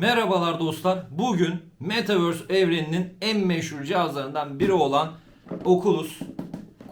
Merhabalar dostlar. Bugün Metaverse evreninin en meşhur cihazlarından biri olan Oculus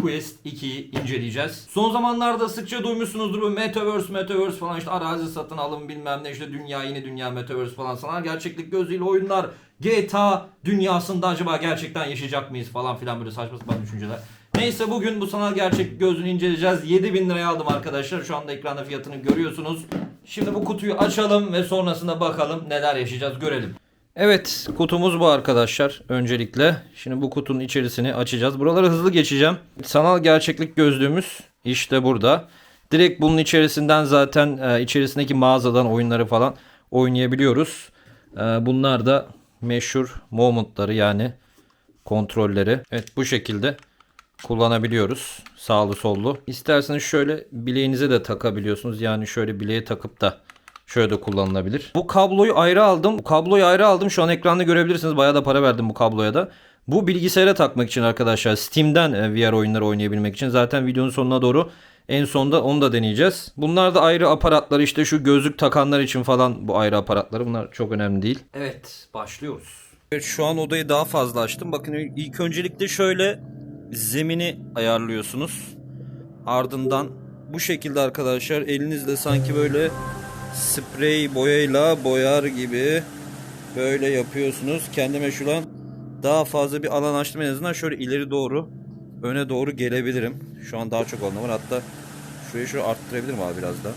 Quest 2'yi inceleyeceğiz. Son zamanlarda sıkça duymuşsunuzdur bu Metaverse, Metaverse falan işte arazi satın alın bilmem ne işte dünya yeni dünya Metaverse falan sanal gerçeklik gözüyle oyunlar GTA dünyasında acaba gerçekten yaşayacak mıyız falan filan böyle saçma sapan düşünceler. Neyse bugün bu sanal gerçeklik gözünü inceleyeceğiz. 7000 liraya aldım arkadaşlar. Şu anda ekranda fiyatını görüyorsunuz. Şimdi bu kutuyu açalım ve sonrasında bakalım neler yaşayacağız görelim. Evet kutumuz bu arkadaşlar öncelikle. Şimdi bu kutunun içerisini açacağız. Buraları hızlı geçeceğim. Sanal gerçeklik gözlüğümüz işte burada. Direkt bunun içerisinden zaten e, içerisindeki mağazadan oyunları falan oynayabiliyoruz. E, bunlar da meşhur momentları yani kontrolleri. Evet bu şekilde kullanabiliyoruz. Sağlı sollu. İsterseniz şöyle bileğinize de takabiliyorsunuz. Yani şöyle bileğe takıp da şöyle de kullanılabilir. Bu kabloyu ayrı aldım. Bu kabloyu ayrı aldım. Şu an ekranda görebilirsiniz. Bayağı da para verdim bu kabloya da. Bu bilgisayara takmak için arkadaşlar. Steam'den e, VR oyunları oynayabilmek için. Zaten videonun sonuna doğru en sonda onu da deneyeceğiz. Bunlar da ayrı aparatlar. İşte şu gözlük takanlar için falan bu ayrı aparatları. Bunlar çok önemli değil. Evet başlıyoruz. Evet şu an odayı daha fazla açtım. Bakın ilk öncelikle şöyle zemini ayarlıyorsunuz. Ardından bu şekilde arkadaşlar elinizle sanki böyle sprey boyayla boyar gibi böyle yapıyorsunuz. Kendime şu an daha fazla bir alan açtım en azından şöyle ileri doğru öne doğru gelebilirim. Şu an daha çok alanım var. Hatta şurayı şöyle arttırabilirim abi biraz daha.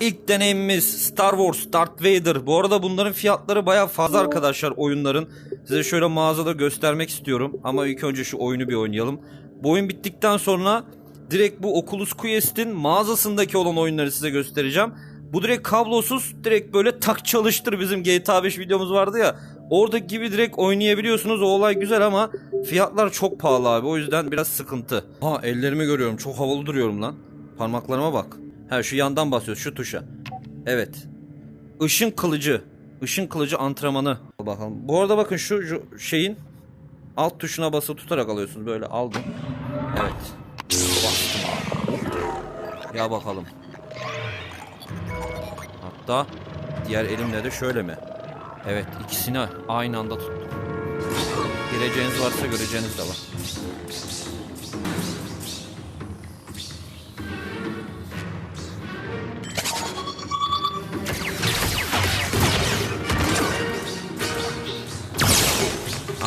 İlk deneyimimiz Star Wars Darth Vader. Bu arada bunların fiyatları baya fazla arkadaşlar oyunların. Size şöyle mağazada göstermek istiyorum. Ama ilk önce şu oyunu bir oynayalım. Bu oyun bittikten sonra direkt bu Oculus Quest'in mağazasındaki olan oyunları size göstereceğim. Bu direkt kablosuz direkt böyle tak çalıştır bizim GTA 5 videomuz vardı ya. Oradaki gibi direkt oynayabiliyorsunuz. O olay güzel ama fiyatlar çok pahalı abi. O yüzden biraz sıkıntı. Ha ellerimi görüyorum. Çok havalı duruyorum lan. Parmaklarıma bak. Ha şu yandan basıyoruz şu tuşa. Evet. Işın kılıcı. Işın kılıcı antrenmanı. Al Bakalım. Bu arada bakın şu, şu şeyin alt tuşuna basılı tutarak alıyorsunuz. Böyle aldım. Evet. Bastım. Ya bakalım. Hatta diğer elimle de şöyle mi? Evet ikisini aynı anda tuttum. Gireceğiniz varsa göreceğiniz de var.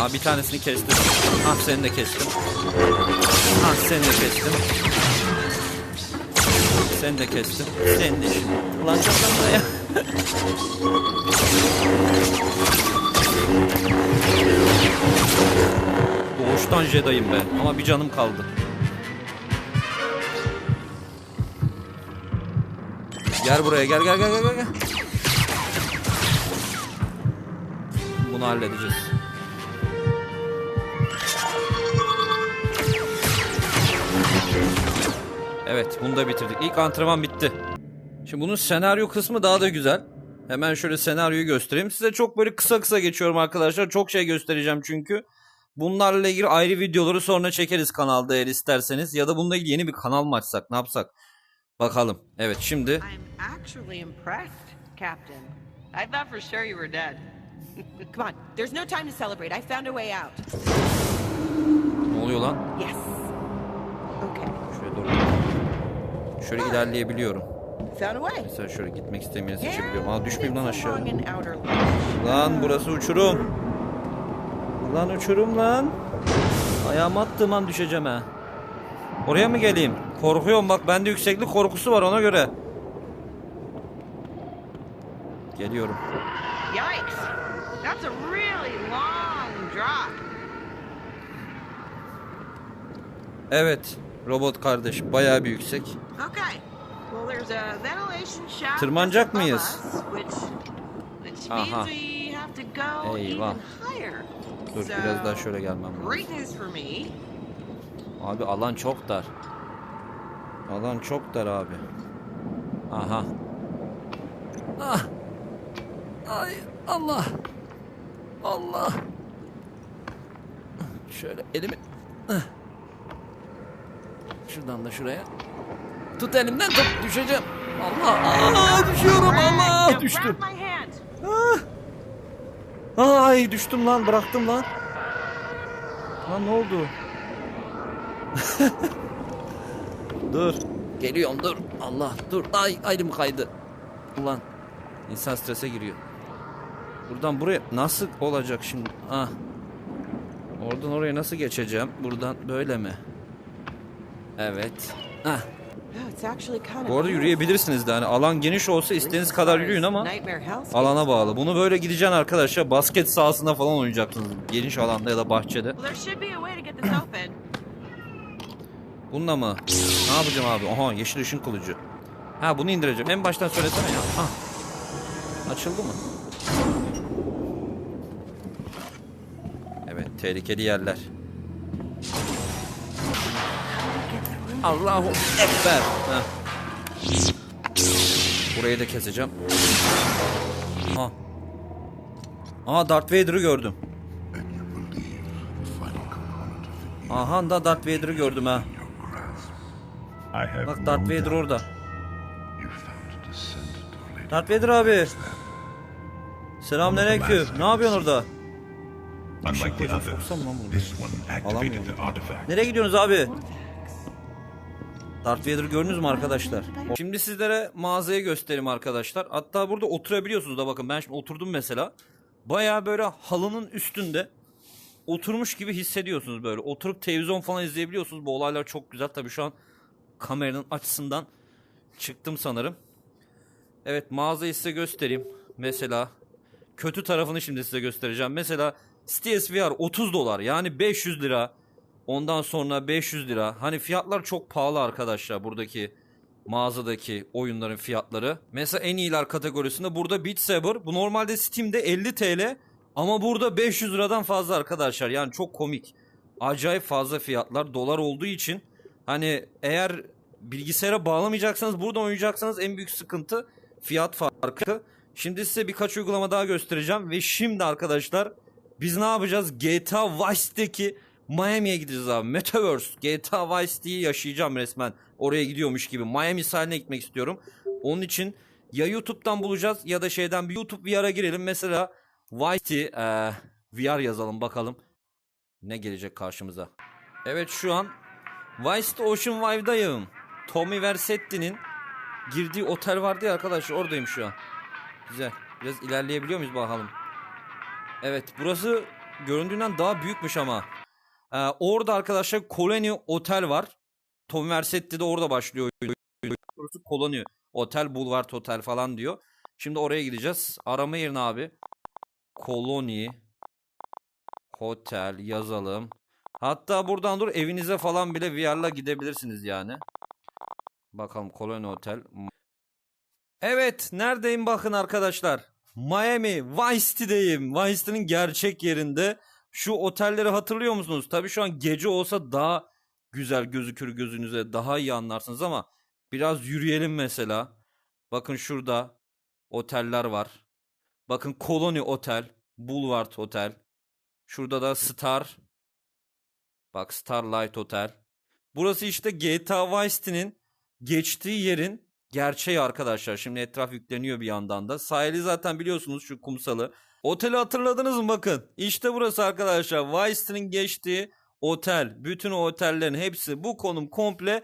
Aa bir tanesini kestim. Ah seni de kestim. Ah seni de kestim. Seni de kestim. Seni de. Ulan kafamda ya. Doğuştan Jedi'yim ben ama bir canım kaldı. Gel buraya gel gel gel gel gel. Bunu halledeceğiz. Evet bunu da bitirdik. İlk antrenman bitti. Şimdi bunun senaryo kısmı daha da güzel. Hemen şöyle senaryoyu göstereyim. Size çok böyle kısa kısa geçiyorum arkadaşlar. Çok şey göstereceğim çünkü. Bunlarla ilgili ayrı videoları sonra çekeriz kanalda eğer isterseniz. Ya da bununla ilgili yeni bir kanal mı açsak ne yapsak? Bakalım. Evet şimdi I'm actually impressed, Captain. I thought for sure you were dead. Come on, there's no time to celebrate. I found a way out. ne oluyor lan? Yes. Okay. Şöyle doğru. Şöyle ilerleyebiliyorum. Mesela şöyle gitmek istemeyeni seçebiliyorum. Aa düşmeyeyim lan aşağı. Lan burası uçurum. Lan uçurum lan. Ayağımı attığım an düşeceğim ha. Oraya mı geleyim? Korkuyorum bak bende yükseklik korkusu var ona göre. Geliyorum. Yikes! That's a really long drop. Evet robot kardeş bayağı bir yüksek. Tırmanacak mıyız? Aha. Eyvah. Dur biraz daha şöyle gelmem lazım. Abi alan çok dar. Alan çok dar abi. Aha. Ah. Ay Allah. Allah. Şöyle elimi. Ah. Şuradan da şuraya. Tut elimden tut düşeceğim. Allah. Aa, düşüyorum Allah düştüm. Ah. Ay düştüm lan bıraktım lan. Lan ne oldu? dur. Geliyorum dur. Allah dur. Ay ayrım kaydı. Ulan insan strese giriyor. Buradan buraya nasıl olacak şimdi? Ah. Oradan oraya nasıl geçeceğim? Buradan böyle mi? Evet. Ah. Oh, Bu arada yürüyebilirsiniz de hani alan geniş olsa istediğiniz kadar yürüyün ama alana bağlı. Bunu böyle gideceksin arkadaşlar. Basket sahasında falan oynayacaksınız. Geniş alanda ya da bahçede. Bununla mı? Ne yapacağım abi? Aha yeşil ışın kılıcı. Ha bunu indireceğim. En baştan söylesene ya. Ah. Açıldı mı? Evet tehlikeli yerler. Allahu Ekber. Heh. Burayı da keseceğim. Ha. Aa Darth Vader'ı gördüm. Aha da Darth Vader'ı gördüm ha. Bak Darth Vader orada. Darth Vader abi. Selamünaleyküm. Ne yapıyorsun orada? The others, soksam lan bunu. Alamıyorum. Nereye gidiyorsunuz abi? Darth Vader'ı gördünüz mü arkadaşlar? Şimdi sizlere mağazayı göstereyim arkadaşlar. Hatta burada oturabiliyorsunuz da bakın ben şimdi oturdum mesela. Baya böyle halının üstünde oturmuş gibi hissediyorsunuz böyle. Oturup televizyon falan izleyebiliyorsunuz. Bu olaylar çok güzel. Tabii şu an kameranın açısından çıktım sanırım. Evet mağazayı size göstereyim. Mesela kötü tarafını şimdi size göstereceğim. Mesela STS VR 30 dolar yani 500 lira. Ondan sonra 500 lira. Hani fiyatlar çok pahalı arkadaşlar buradaki mağazadaki oyunların fiyatları. Mesela en iyiler kategorisinde burada Beat Saber. Bu normalde Steam'de 50 TL ama burada 500 liradan fazla arkadaşlar. Yani çok komik. Acayip fazla fiyatlar dolar olduğu için hani eğer bilgisayara bağlamayacaksanız buradan oynayacaksanız en büyük sıkıntı fiyat farkı. Şimdi size birkaç uygulama daha göstereceğim ve şimdi arkadaşlar biz ne yapacağız? GTA Vice City'deki Miami'ye gideceğiz abi. Metaverse. GTA Vice City'yi yaşayacağım resmen. Oraya gidiyormuş gibi. Miami sahiline gitmek istiyorum. Onun için ya YouTube'dan bulacağız ya da şeyden bir YouTube VR'a girelim. Mesela Vice City eee, VR yazalım bakalım. Ne gelecek karşımıza. Evet şu an Vice City Ocean Vive'dayım. Tommy Vercetti'nin girdiği otel vardı ya arkadaşlar oradayım şu an. Güzel. Biraz ilerleyebiliyor muyuz bakalım. Evet burası göründüğünden daha büyükmüş ama. Ee, orada arkadaşlar Colony Otel var. Tom Versetti de orada başlıyor. Colony Otel, Boulevard Otel falan diyor. Şimdi oraya gideceğiz. Arama yerine abi. Colony Hotel yazalım. Hatta buradan dur evinize falan bile VR'la gidebilirsiniz yani. Bakalım Colony Otel. Evet, neredeyim bakın arkadaşlar. Miami, Vice City'deyim. Vice City'nin gerçek yerinde. Şu otelleri hatırlıyor musunuz? Tabii şu an gece olsa daha güzel gözükür gözünüze. Daha iyi anlarsınız ama biraz yürüyelim mesela. Bakın şurada oteller var. Bakın Colony Otel, Boulevard Otel. Şurada da Star. Bak Starlight Otel. Burası işte GTA Vice City'nin geçtiği yerin gerçeği arkadaşlar. Şimdi etraf yükleniyor bir yandan da. Sahili zaten biliyorsunuz şu kumsalı. Oteli hatırladınız mı bakın. İşte burası arkadaşlar. City'nin geçtiği otel. Bütün o otellerin hepsi bu konum komple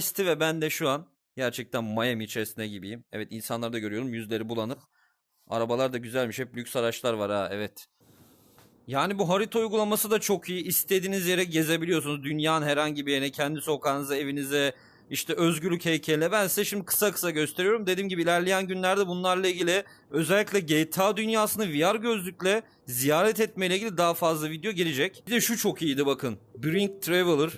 City ve ben de şu an gerçekten Miami içerisinde gibiyim. Evet insanları da görüyorum. Yüzleri bulanık. Arabalar da güzelmiş. Hep lüks araçlar var ha evet. Yani bu harita uygulaması da çok iyi. İstediğiniz yere gezebiliyorsunuz. Dünyanın herhangi bir yerine, kendi sokağınıza, evinize, işte özgürlük heykeline. Ben size şimdi kısa kısa gösteriyorum. Dediğim gibi ilerleyen günlerde bunlarla ilgili özellikle GTA dünyasını VR gözlükle ziyaret etmeyle ilgili daha fazla video gelecek. Bir de şu çok iyiydi bakın. Brink Traveler.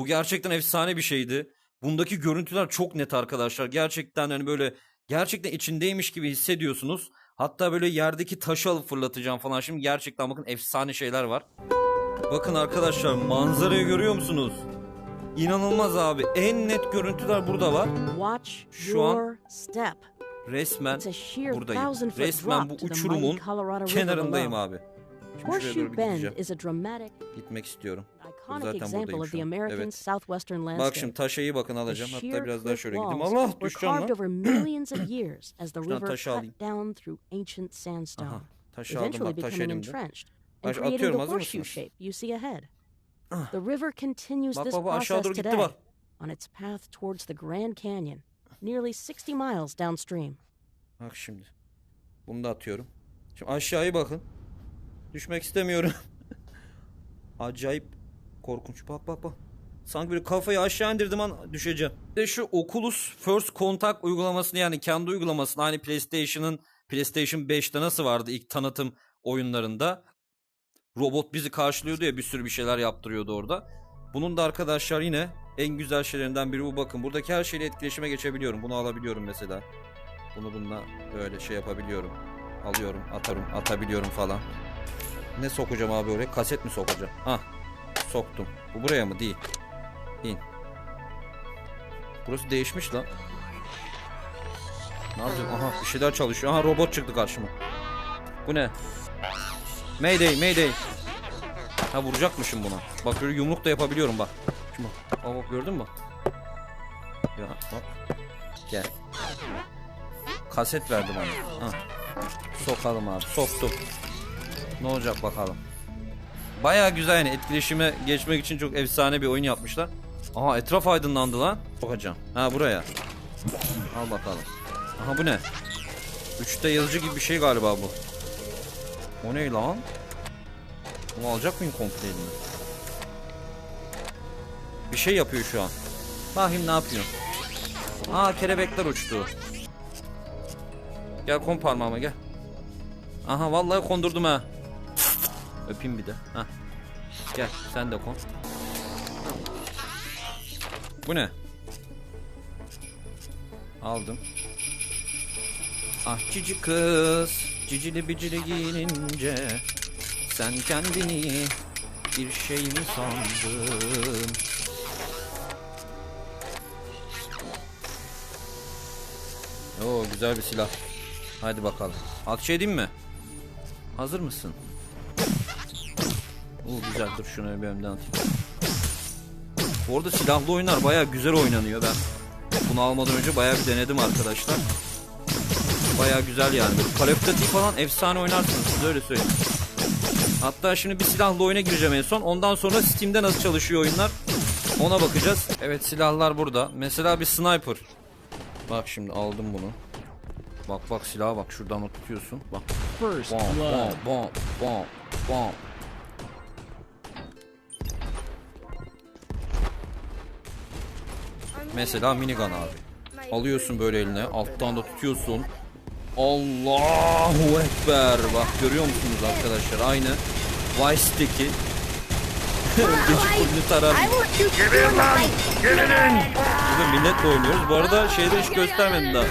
Bu gerçekten efsane bir şeydi. Bundaki görüntüler çok net arkadaşlar. Gerçekten hani böyle gerçekten içindeymiş gibi hissediyorsunuz. Hatta böyle yerdeki taşı alıp fırlatacağım falan. Şimdi gerçekten bakın efsane şeyler var. Bakın arkadaşlar manzarayı görüyor musunuz? İnanılmaz abi. En net görüntüler burada var. Şu an. Resmen buradayım. Resmen bu uçurumun kenarındayım abi. Horseshoe Bend is a dramatic, Gitmek istiyorum. Zaten buradayım şu an. Evet. Bak şimdi taşa iyi bakın alacağım. Hatta biraz daha şöyle gideyim. Allah düşeceğim lan. Şuradan taşı alayım. down through ancient sandstone. Aha Taş aldım bak taş elimde. Taş atıyorum hazır mısınız? The river continues Bak this bak process doğru gitti today bak. on its path towards the Grand Canyon, nearly 60 miles downstream. Bak şimdi. Bunu da atıyorum. Şimdi aşağıya bakın. Düşmek istemiyorum. Acayip korkunç. Bak bak bak. Sanki böyle kafayı aşağı indirdim an düşeceğim. Bir de şu Oculus First Contact uygulamasını yani kendi uygulamasını hani PlayStation'ın PlayStation 5'te nasıl vardı ilk tanıtım oyunlarında. Robot bizi karşılıyordu ya bir sürü bir şeyler yaptırıyordu orada. Bunun da arkadaşlar yine en güzel şeylerinden biri bu bakın. Buradaki her şeyle etkileşime geçebiliyorum. Bunu alabiliyorum mesela. Bunu bununla böyle şey yapabiliyorum. Alıyorum, atarım, atabiliyorum falan. Ne sokacağım abi oraya? Kaset mi sokacağım? Ah, soktum. Bu buraya mı? Değil. İn. Burası değişmiş lan. Ne yapacağım? Aha bir şeyler çalışıyor. Aha robot çıktı karşıma. Bu ne? Mayday, Mayday. Ha vuracakmışım buna. Bak böyle yumruk da yapabiliyorum bak. Şimdi bak. Bak gördün mü? Ya bak. Gel. Kaset verdi bana. Ha. Sokalım abi. Soktum. Ne olacak bakalım. Baya güzel yani etkileşime geçmek için çok efsane bir oyun yapmışlar. Aha etraf aydınlandı lan. Sokacağım. Ha buraya. Al bakalım. Aha bu ne? Üçte yazıcı gibi bir şey galiba bu. O ne lan? Bunu alacak mıyım komple elime? Bir şey yapıyor şu an. Bakayım ne yapıyor. Aa kelebekler uçtu. Gel kon parmağıma gel. Aha vallahi kondurdum ha. Öpeyim bir de. Ha. Gel sen de kon. Bu ne? Aldım. Ah cici kız Cicili bicili giyinince Sen kendini Bir şey mi sandın? Oo güzel bir silah. Hadi bakalım. Akçe edeyim mi? Hazır mısın? Oo güzel. Dur şunu bir önden atayım. Bu arada silahlı oyunlar baya güzel oynanıyor ben. Bunu almadan önce baya bir denedim arkadaşlar Baya güzel yani. Call of Duty falan efsane oynarsınız size öyle söyleyeyim. Hatta şimdi bir silahlı oyuna gireceğim en son. Ondan sonra Steam'de nasıl çalışıyor oyunlar ona bakacağız. Evet silahlar burada. Mesela bir sniper. Bak şimdi aldım bunu. Bak bak silaha bak şuradan tutuyorsun. Bak. First Bom bom bom bom bom. Mesela minigun abi. Alıyorsun böyle eline, alttan da tutuyorsun. Allahu Ekber. Bak görüyor musunuz arkadaşlar? Aynı Vice City'deki Gece kulübü tarar. Burada milletle oynuyoruz. Bu arada şeyde hiç göstermedim daha.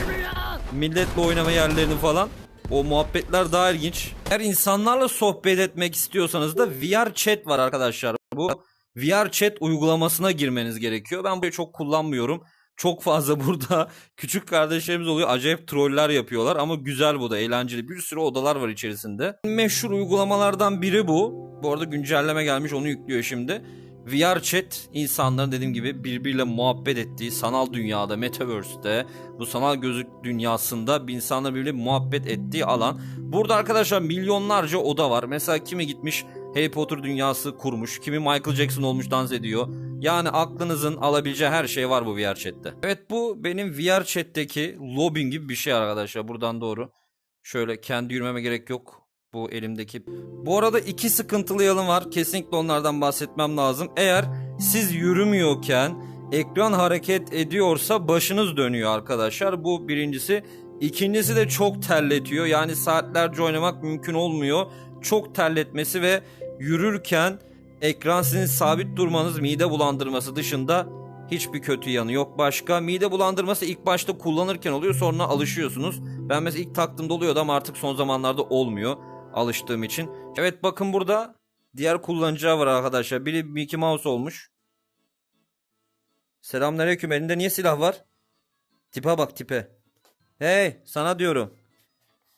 Milletle oynama yerlerini falan. O muhabbetler daha ilginç. Eğer insanlarla sohbet etmek istiyorsanız da VR chat var arkadaşlar. Bu VR chat uygulamasına girmeniz gerekiyor. Ben burayı çok kullanmıyorum. Çok fazla burada küçük kardeşlerimiz oluyor. Acayip troller yapıyorlar ama güzel bu da eğlenceli. Bir sürü odalar var içerisinde. Meşhur uygulamalardan biri bu. Bu arada güncelleme gelmiş onu yüklüyor şimdi. VR chat insanların dediğim gibi birbiriyle muhabbet ettiği sanal dünyada, metaverse'te, bu sanal gözlük dünyasında bir insanla birbiriyle muhabbet ettiği alan. Burada arkadaşlar milyonlarca oda var. Mesela kimi gitmiş Harry Potter dünyası kurmuş, kimi Michael Jackson olmuş dans ediyor. Yani aklınızın alabileceği her şey var bu VR chatte. Evet bu benim VR chat'teki lobbying gibi bir şey arkadaşlar buradan doğru. Şöyle kendi yürümeme gerek yok. Bu elimdeki. Bu arada iki sıkıntılı yanım var. Kesinlikle onlardan bahsetmem lazım. Eğer siz yürümüyorken ekran hareket ediyorsa başınız dönüyor arkadaşlar. Bu birincisi. İkincisi de çok terletiyor. Yani saatlerce oynamak mümkün olmuyor. Çok terletmesi ve yürürken ekran sizin sabit durmanız mide bulandırması dışında hiçbir kötü yanı yok başka. Mide bulandırması ilk başta kullanırken oluyor sonra alışıyorsunuz. Ben mesela ilk taktığımda oluyordu ama artık son zamanlarda olmuyor alıştığım için. Evet bakın burada diğer kullanıcılar var arkadaşlar. Biri Mickey Mouse olmuş. Selamünaleyküm. Elinde niye silah var? Tipe bak tipe. Hey sana diyorum.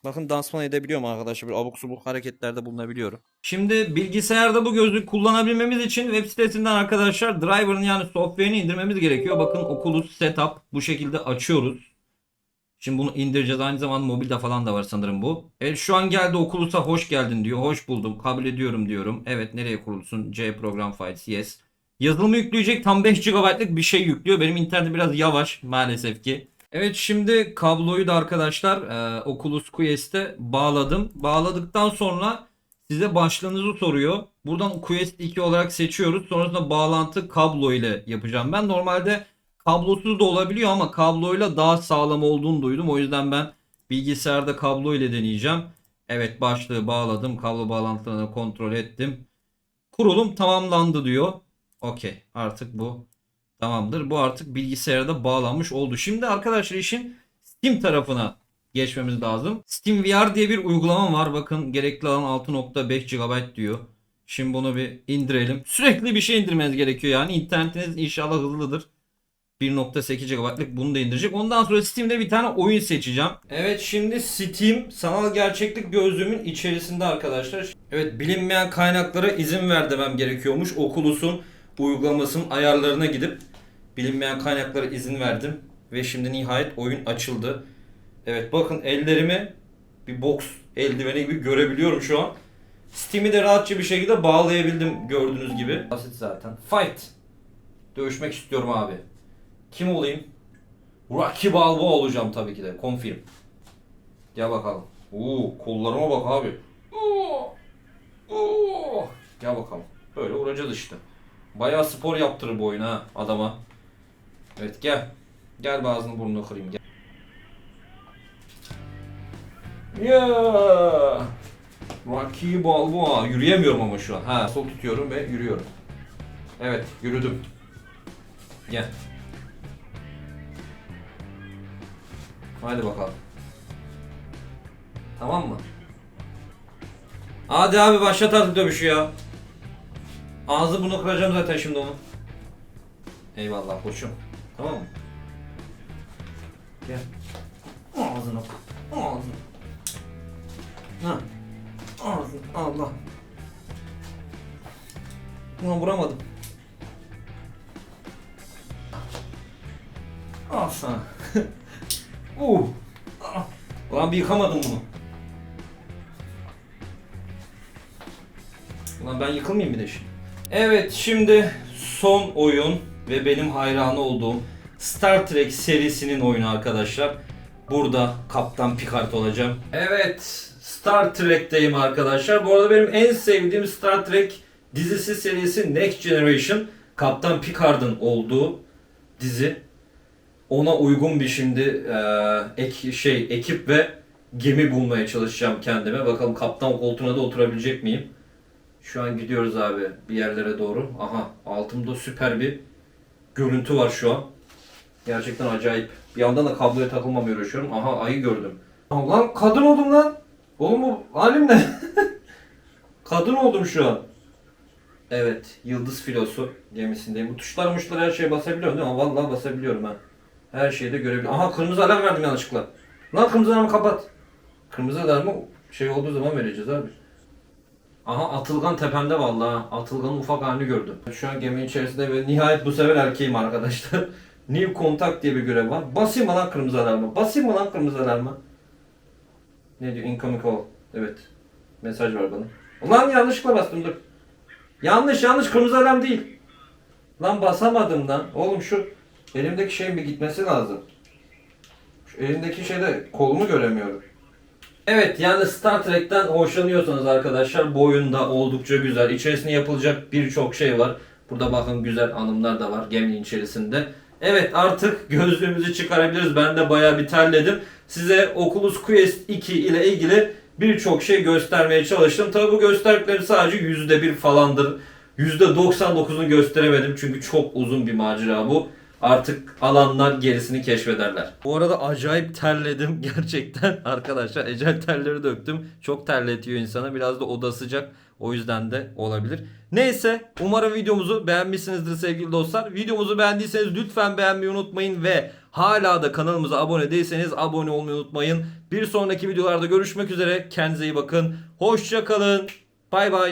Bakın dansman edebiliyorum arkadaşlar. Bir abuk subuk hareketlerde bulunabiliyorum. Şimdi bilgisayarda bu gözlük kullanabilmemiz için web sitesinden arkadaşlar driver'ın yani software'ini indirmemiz gerekiyor. Bakın Oculus Setup bu şekilde açıyoruz. Şimdi bunu indireceğiz. Aynı zamanda mobilde falan da var sanırım bu. Evet şu an geldi Oculus'a hoş geldin diyor. Hoş buldum. Kabul ediyorum diyorum. Evet nereye kurulsun? C program files. Yes. Yazılımı yükleyecek tam 5 GB'lık bir şey yüklüyor. Benim internet biraz yavaş maalesef ki. Evet şimdi kabloyu da arkadaşlar e, Oculus Quest'e bağladım. Bağladıktan sonra size başlığınızı soruyor. Buradan Quest 2 olarak seçiyoruz. Sonrasında bağlantı kablo ile yapacağım. Ben normalde kablosuz da olabiliyor ama kabloyla daha sağlam olduğunu duydum. O yüzden ben bilgisayarda kablo ile deneyeceğim. Evet başlığı bağladım. Kablo bağlantılarını kontrol ettim. Kurulum tamamlandı diyor. Okey artık bu tamamdır. Bu artık bilgisayarda bağlanmış oldu. Şimdi arkadaşlar işin Steam tarafına geçmemiz lazım. Steam VR diye bir uygulama var. Bakın gerekli alan 6.5 GB diyor. Şimdi bunu bir indirelim. Sürekli bir şey indirmeniz gerekiyor yani. İnternetiniz inşallah hızlıdır. 1.8 GB'lık bunu da indirecek. Ondan sonra Steam'de bir tane oyun seçeceğim. Evet şimdi Steam sanal gerçeklik gözlüğümün içerisinde arkadaşlar. Evet bilinmeyen kaynaklara izin ver demem gerekiyormuş. Oculus'un uygulamasının ayarlarına gidip bilinmeyen kaynaklara izin verdim. Ve şimdi nihayet oyun açıldı. Evet bakın ellerimi bir boks eldiveni gibi görebiliyorum şu an. Steam'i de rahatça bir şekilde bağlayabildim gördüğünüz gibi. Basit zaten. Fight. Dövüşmek istiyorum abi. Kim olayım? Rocky Balboa olacağım tabii ki de. Confirm. Gel bakalım. Oo, kollarıma bak abi. Oo, oo. Gel bakalım. Böyle vuracağız işte. Bayağı spor yaptırır bu oyun ha adama. Evet gel. Gel bazını burnunu kırayım gel. Ya. Rocky Balboa. Yürüyemiyorum ama şu an. Ha sol tutuyorum ve yürüyorum. Evet yürüdüm. Gel. Hadi bakalım. Tamam mı? Hadi abi başlat artık dövüşü ya. Ağzı bunu kıracağım zaten şimdi onu. Eyvallah koçum. Tamam mı? Gel. Ağzına Ağzına. Ha. Allah. Ulan vuramadım. Al sana. uh. Ah. Ulan bir yıkamadım bunu. Ulan ben yıkılmayayım bir de şimdi. Evet şimdi son oyun ve benim hayranı olduğum Star Trek serisinin oyunu arkadaşlar. Burada Kaptan Picard olacağım. Evet Star Trek'teyim arkadaşlar. Bu arada benim en sevdiğim Star Trek dizisi serisi Next Generation. Kaptan Picard'ın olduğu dizi. Ona uygun bir şimdi e, ek, şey ekip ve gemi bulmaya çalışacağım kendime. Bakalım kaptan koltuğuna da oturabilecek miyim? Şu an gidiyoruz abi bir yerlere doğru. Aha altımda süper bir görüntü var şu an. Gerçekten acayip. Bir yandan da kabloya takılmamaya uğraşıyorum. Aha ayı gördüm. Lan kadın oldum lan. Oğlum bu halim ne? kadın oldum şu an. Evet, Yıldız Filosu gemisindeyim. Bu tuşlar muşlar her şeye basabiliyorum değil mi? Vallahi basabiliyorum ha. Her şeyi de görebiliyorum. Aha kırmızı alarm verdim yanlışlıkla. Lan kırmızı alarmı kapat. Kırmızı alarmı şey olduğu zaman vereceğiz abi. Aha Atılgan tepemde vallahi. Atılgan'ın ufak halini gördüm. Şu an geminin içerisinde ve nihayet bu sefer erkeğim arkadaşlar. New Contact diye bir görev var. Basayım mı lan kırmızı alarmı? Basayım mı lan kırmızı alarmı? Ne diyor? Incoming call. Evet. Mesaj var bana. Ulan yanlışlıkla bastım dur. Yanlış yanlış kırmızı alarm değil. Lan basamadım lan. Oğlum şu elimdeki şeyin bir gitmesi lazım. Şu elimdeki şeyde kolumu göremiyorum. Evet yani Star Trek'ten hoşlanıyorsanız arkadaşlar bu oyunda oldukça güzel. İçerisinde yapılacak birçok şey var. Burada bakın güzel anımlar da var geminin içerisinde. Evet artık gözlüğümüzü çıkarabiliriz. Ben de bayağı bir terledim. Size Oculus Quest 2 ile ilgili birçok şey göstermeye çalıştım. Tabi bu gösterdiklerim sadece %1 falandır. %99'unu gösteremedim çünkü çok uzun bir macera bu. Artık alanlar gerisini keşfederler. Bu arada acayip terledim gerçekten arkadaşlar. Ecel terleri döktüm. Çok terletiyor insanı. Biraz da oda sıcak. O yüzden de olabilir. Neyse umarım videomuzu beğenmişsinizdir sevgili dostlar. Videomuzu beğendiyseniz lütfen beğenmeyi unutmayın ve hala da kanalımıza abone değilseniz abone olmayı unutmayın. Bir sonraki videolarda görüşmek üzere. Kendinize iyi bakın. Hoşça kalın. Bay bay.